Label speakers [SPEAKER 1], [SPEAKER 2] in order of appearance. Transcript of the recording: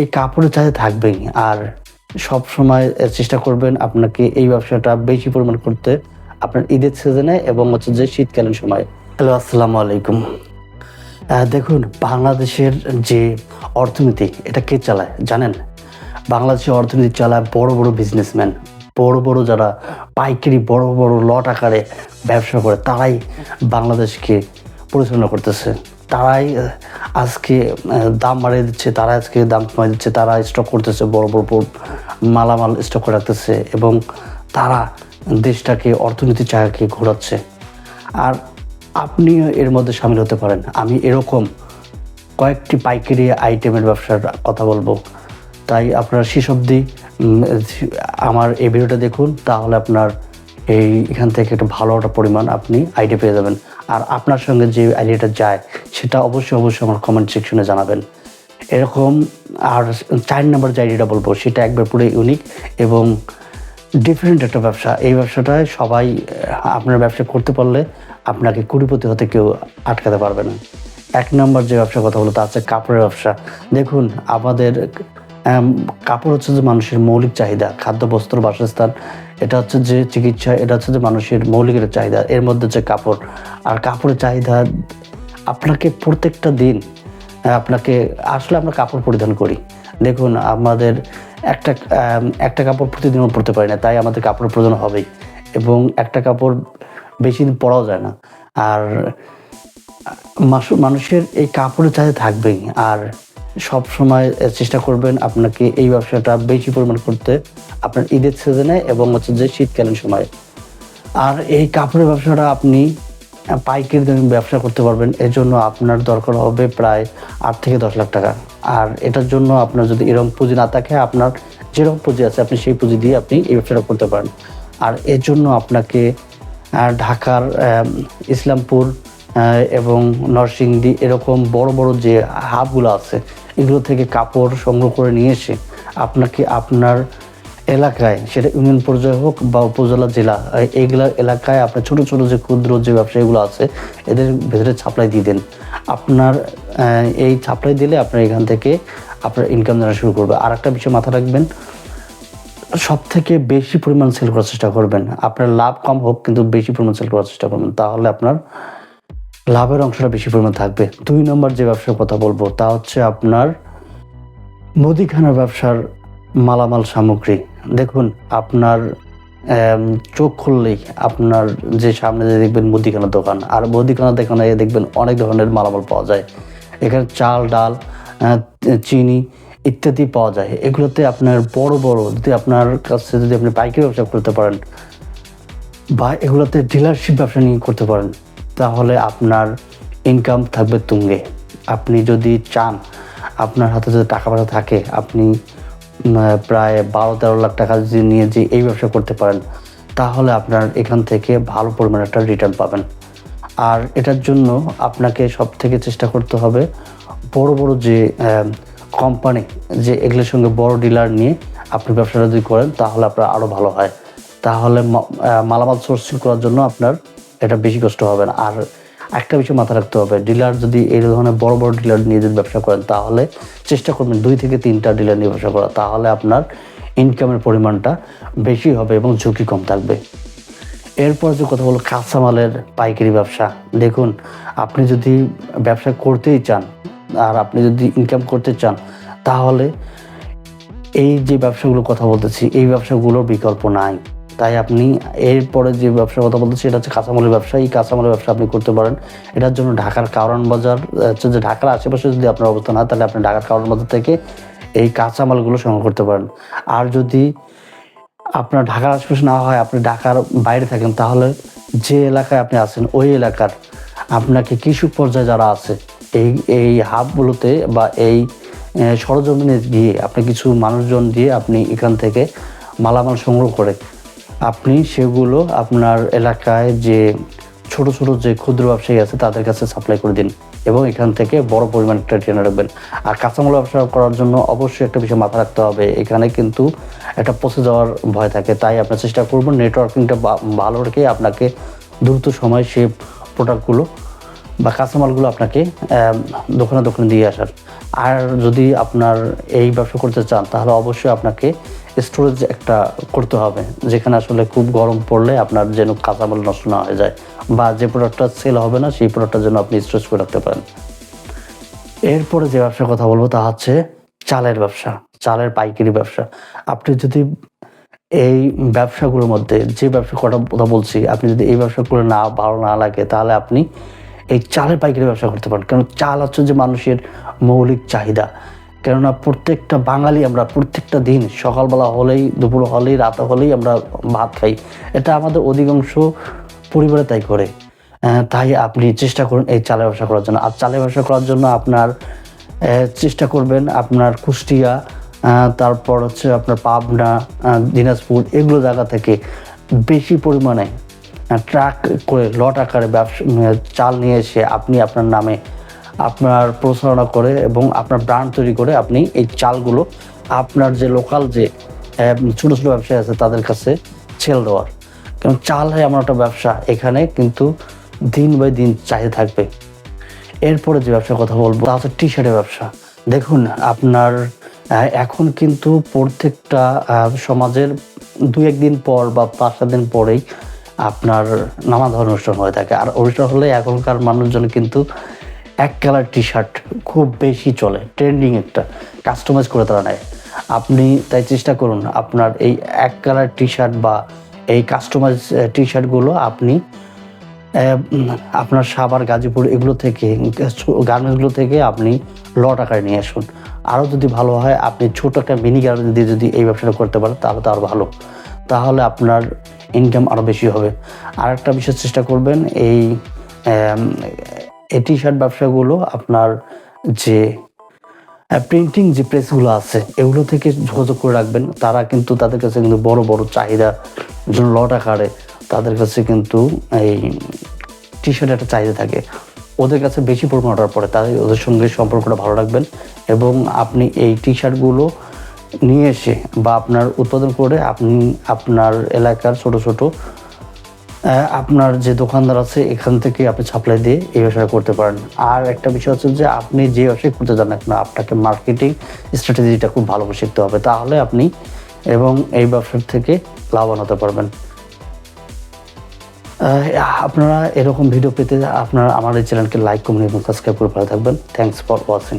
[SPEAKER 1] এই কাপড়ের চাহিদা থাকবেই। আর সব সময় চেষ্টা করবেন আপনাকে এই ব্যবসাটা বেশি পরিমাণ করতে আপনার ঈদের সিজনে এবং হচ্ছে যে শীতকালীন সময়। হ্যালো, আসসালামু আলাইকুম। দেখুন, বাংলাদেশের যে অর্থনীতি, এটা কে চালায় জানেন? বাংলাদেশের অর্থনীতি চালায় বড় বড় বিজনেসম্যান বড় বড় যারা পাইকারি, বড় বড় লট আকারে ব্যবসা করে, তারাই বাংলাদেশকে পরিচালনা করতেছে। তারাই আজকে দাম বাড়িয়ে দিচ্ছে তারা আজকে দাম কমাই দিচ্ছে তারা স্টক করতেছে, বড় বড় মালামাল স্টক করে রাখতেছে এবং তারা দেশটাকে অর্থনীতির জায়গাকে ঘোরাচ্ছে। আর আপনিও এর মধ্যে সামিল হতে পারেন। আমি এরকম কয়েকটি পাইকারি আইটেমের ব্যবসার কথা বলব। তাই আপনারা শেষ অবধি আমার এই ভিডিওটা দেখুন, তাহলে আপনার এই এখান থেকে একটা ভালো একটা পরিমাণ আপনি আইডিয়া পেয়ে যাবেন। আর আপনার সঙ্গে যে আইডিয়াটা যায় সেটা অবশ্যই অবশ্যই আমার কমেন্ট সেকশনে জানাবেন। এরকম আর চার নাম্বার যে আইডিয়াটা বলব সেটা একবার পুরো ইউনিক এবং ডিফারেন্ট একটা ব্যবসা। এই ব্যবসাটায় সবাই আপনার ব্যবসা করতে পারলে আপনাকে কুড়িপতি হতে কেউ আটকাতে পারবে না। এক নম্বর যে ব্যবসার কথা বলো তা হচ্ছে কাপড়ের ব্যবসা। দেখুন আমাদের আম, কাপড় হচ্ছে যে মানুষের মৌলিক চাহিদা, খাদ্য, বস্ত্র, বাসস্থান, এটা হচ্ছে যে চিকিৎসা, এটা হচ্ছে যে মানুষের মৌলিক চাহিদা, এর মধ্যে হচ্ছে কাপড়। আর কাপড়ের চাহিদা আপনাকে প্রত্যেকটা দিন আপনাকে, আসলে আমরা কাপড় পরিধান করি। দেখুন, আমাদের একটা একটা কাপড় প্রতিদিন পরতে পারি না, তাই আমাদের কাপড়ের প্রয়োজন হবেই। এবং একটা কাপড় বেশি দিন পরাও যায় না। আর মানুষের এই কাপড়ের চাহিদা থাকবেই। আর সব সময় চেষ্টা করবেন আপনাকে এই ব্যবসাটা বেশি পরিমাণ করতে আপনার ঈদের সিজনে এবং হচ্ছে যে শীতকালীন সময়। আর এই কাপড়ের ব্যবসাটা আপনি পাইকারি দামে ব্যবসা করতে পারবেন। এর জন্য আপনার দরকার হবে প্রায় আট থেকে দশ লাখ টাকা। আর এটার জন্য আপনার যদি এরকম পুঁজি না থাকে, আপনার যেরকম পুঁজি আছে, আপনি সেই পুঁজি দিয়ে আপনি এই ব্যবসাটা করতে পারেন। আর এর জন্য আপনাকে ঢাকার ইসলামপুর এবং নরসিংদী এরকম বড় বড় যে হাবগুলো আছে, এগুলো থেকে কাপড় সংগ্রহ করে নিয়ে এসে আপনাকে আপনার এলাকায়, সেটা ইউনিয়ন পর্যায়ে হোক বা উপজেলা, জেলা এই- এইগুলা এলাকায় আপনার ছোট ছোট যে ক্ষুদ্র যে ব্যবসায়ীগুলো আছে, এদের ভেতরে সাপ্লাই দিয়ে দেন। আপনার এই সাপ্লাই দিলে আপনার এখান থেকে আপনার ইনকাম জানা শুরু করবে। আর একটা বিষয় মাথা রাখবেন সব থেকে বেশি পরিমাণ সেল করার চেষ্টা করবেন। আপনার লাভ কম হোক, কিন্তু বেশি পরিমাণ সেল করার চেষ্টা করবেন। তাহলে আপনার লাভের অংশটা বেশি পরিমাণ থাকবে। দুই নম্বর যে ব্যবসার কথা বলব, তা হচ্ছে আপনার মুদিখানার ব্যবসার মালামাল সামগ্রী। দেখুন, আপনার চোখ খুললেই আপনার যে সামনে যে দেখবেন মুদিখানার দোকান, আর মুদিখানার দোকানে দেখবেন অনেক ধরনের মালামাল পাওয়া যায়। এখানে চাল, ডাল চিনি ইত্যাদি পাওয়া যায়। এগুলোতে আপনার বড় বড় যদি আপনার কাছে যদি আপনি পাইকারি ব্যবসা করতে পারেন, বা এগুলোতে ডিলারশিপ ব্যবসা নিয়ে করতে পারেন তাহলে আপনার ইনকাম থাকবে তুঙ্গে। আপনি যদি চান, আপনার হাতে যদি টাকা পয়সা থাকে, আপনি প্রায় বারো তেরো লাখ টাকা যদি নিয়ে যে এই ব্যবসা করতে পারেন, তাহলে আপনার এখান থেকে ভালো পরিমাণে একটা রিটার্ন পাবেন। আর এটার জন্য আপনাকে সব থেকে চেষ্টা করতে হবে, বড় বড় যে কোম্পানি যে এগুলোর সঙ্গে বড় ডিলার নিয়ে আপনি ব্যবসাটা যদি করেন, তাহলে আপনার আরও ভালো হয়। তাহলে মালামাল সোর্সিং করার জন্য আপনার এটা বেশি কষ্ট হবে না। আর একটা বিষয় মাথায় রাখতে হবে, ডিলার যদি এই ধরনের বড় বড় ডিলার নিয়ে যদি ব্যবসা করেন, তাহলে চেষ্টা করবেন দুই থেকে তিনটা ডিলার নিয়ে ব্যবসা করা, তাহলে আপনার ইনকামের পরিমাণটা বেশি হবে এবং ঝুঁকি কম থাকবে। এরপর যে কথা বলো কাঁচামালের পাইকারি ব্যবসা, দেখুন, আপনি যদি ব্যবসা করতেই চান, আর আপনি যদি ইনকাম করতে চান, তাহলে এই যে ব্যবসাগুলোর কথা বলতেছি, এই ব্যবসাগুলোর বিকল্প নাই। তাই আপনি এরপরে যে ব্যবসার কথা বলতেছি এটা হচ্ছে কাঁচামালের ব্যবসা। এই কাঁচামালের ব্যবসা আপনি করতে পারেন। এটার জন্য ঢাকার কারণ বাজার, হচ্ছে যে ঢাকার আশেপাশে যদি আপনার অবস্থান হয় তাহলে আপনি ঢাকার কারণ বাজার থেকে এই কাঁচামালগুলো সংগ্রহ করতে পারেন। আর যদি আপনার ঢাকার আশেপাশে না হয়, আপনি ঢাকার বাইরে থাকেন, তাহলে যে এলাকায় আপনি আছেন, ওই এলাকার আপনাকে কৃষক পর্যায়ে যারা আছে, এই এই হাবগুলোতে বা এই সরজমিনে গিয়ে আপনি কিছু মানুষজন দিয়ে আপনি এখান থেকে মালামাল সংগ্রহ করে আপনি সেগুলো আপনার এলাকায় যে ছোট ছোট যে ক্ষুদ্র ব্যবসায়ী আছে, তাদের কাছে সাপ্লাই করে দিন এবং এখান থেকে বড় পরিমাণ একটা ট্রেনে রাখবেন। আর কাঁচামাল ব্যবসা করার জন্য অবশ্যই একটা বিষয় মাথা রাখতে হবে। এখানে কিন্তু একটা পচে যাওয়ার ভয় থাকে, তাই আপনার চেষ্টা করবেন নেটওয়ার্কিংটা ভালো রেখে আপনাকে দ্রুত সময় সেই প্রোডাক্টগুলো বা কাঁচামালগুলো আপনাকে দোকানে দোকানে দিয়ে আসার। আর যদি আপনার এই ব্যবসা করতে চান, তাহলে অবশ্যই আপনাকে স্টোরেজ একটা করতে হবে, যেখানে আসলে খুব গরম পড়লে আপনার যেন কাঁচামাল নষ্ট না হয়ে যায় বা যে প্রোডাক্টটা সেল হবে না, সেই প্রোডাক্টটা যেন আপনি স্টোরেজ করে রাখতে পারেন। এরপরে যে ব্যবসার কথা বলব তা হচ্ছে চালের ব্যবসা, চালের পাইকারি ব্যবসা। আপনি যদি এই ব্যবসাগুলোর মধ্যে যে ব্যবসা কটা কথা বলছি, আপনি যদি এই ব্যবসা করে না, ভালো না লাগে, তাহলে আপনি এই চালের পাইকারি ব্যবসা করতে পারেন। কারণ চাল হচ্ছে যে মানুষের মৌলিক চাহিদা। কেননা প্রত্যেকটা বাঙালি আমরা প্রত্যেকটা দিন সকালবেলা হলেই, দুপুর হলেই, রাতে হলেই আমরা ভাত খাই। এটা আমাদের অধিকাংশ পরিবারে তাই করে। তাই আপনি চেষ্টা করুন এই চালের ব্যবসা করার জন্য। আর চালের ব্যবসা করার জন্য আপনার চেষ্টা করবেন আপনার কুষ্টিয়া তারপর হচ্ছে আপনার পাবনা দিনাজপুর, এগুলো জায়গা থেকে বেশি পরিমাণে ট্রাক করে, লট আকারে ব্যবসা চাল নিয়ে এসে আপনি আপনার নামে আপনার প্রচারণা করে এবং আপনার ব্র্যান্ড তৈরি করে আপনি এই চালগুলো আপনার যে লোকাল যে ছোট ছোট ব্যবসায়ী আছে তাদের কাছে ছেল দেওয়ার। কারণ চাল হয় এমন একটা ব্যবসা, এখানে কিন্তু দিন বাই দিন চাহিদা থাকবে। এরপরে যে ব্যবসার কথা বলব, তা হচ্ছে টি শার্টের ব্যবসা। দেখুন, আপনার এখন কিন্তু প্রত্যেকটা সমাজের দু একদিন পর বা পাঁচ সাত দিন পরেই আপনার নানা ধরনের অনুষ্ঠান হয়ে থাকে। আর অনুষ্ঠান হলে এখনকার মানুষজন কিন্তু এক কালার টি শার্ট খুব বেশি চলে ট্রেন্ডিং একটা কাস্টমাইজ করে তারা নেয়। আপনি তাই চেষ্টা করুন, আপনার এই এক কালার টি শার্ট বা এই কাস্টমাইজ টি শার্টগুলো আপনি আপনার সাভার, গাজীপুর এগুলো থেকে গার্মেন্টসগুলো থেকে আপনি লট আকারে নিয়ে আসুন। আরও যদি ভালো হয়, আপনি ছোট একটা মিনি গার্মেন্টস দিয়ে যদি এই ব্যবসাটা করতে পারেন, তাহলে তো আরও ভালো। তাহলে আপনার ইনকাম আরও বেশি হবে। আর একটা বিষয় চেষ্টা করবেন, এই এই টি শার্ট ব্যবসাগুলো আপনার যে প্রিন্টিং যে প্রেসগুলো আছে, এগুলো থেকে যোগাযোগ করে রাখবেন। তারা কিন্তু তাদের কাছে কিন্তু বড় বড় চাহিদা জন্য লট আকারে তাদের কাছে কিন্তু এই টি শার্টের একটা চাহিদা থাকে। ওদের কাছে বেশি পরিমাণ অর্ডার পড়ে, তাই ওদের সঙ্গে সম্পর্কটা ভালো রাখবেন এবং আপনি এই টি শার্টগুলো নিয়ে এসে বা আপনার উৎপাদন করে আপনি, আপনার এলাকার ছোট ছোট আপনার যে দোকানদার আছে, এখান থেকে আপনি সাপ্লাই দিয়ে এই ব্যবসাটা করতে পারেন। আর একটা বিষয় হচ্ছে যে, আপনি যে ব্যবসায় করতে চান না কেন, আপনাকে মার্কেটিং স্ট্র্যাটেজিটা খুব ভালো শিখতে হবে। তাহলে আপনি এবং এই ব্যবসার থেকে লাভবান হতে পারবেন। আপনারা এরকম ভিডিও পেতে আপনারা আমার এই চ্যানেলকে লাইক কমেন্ট এবং সাবস্ক্রাইব করে ভালো থাকবেন। Thanks for watching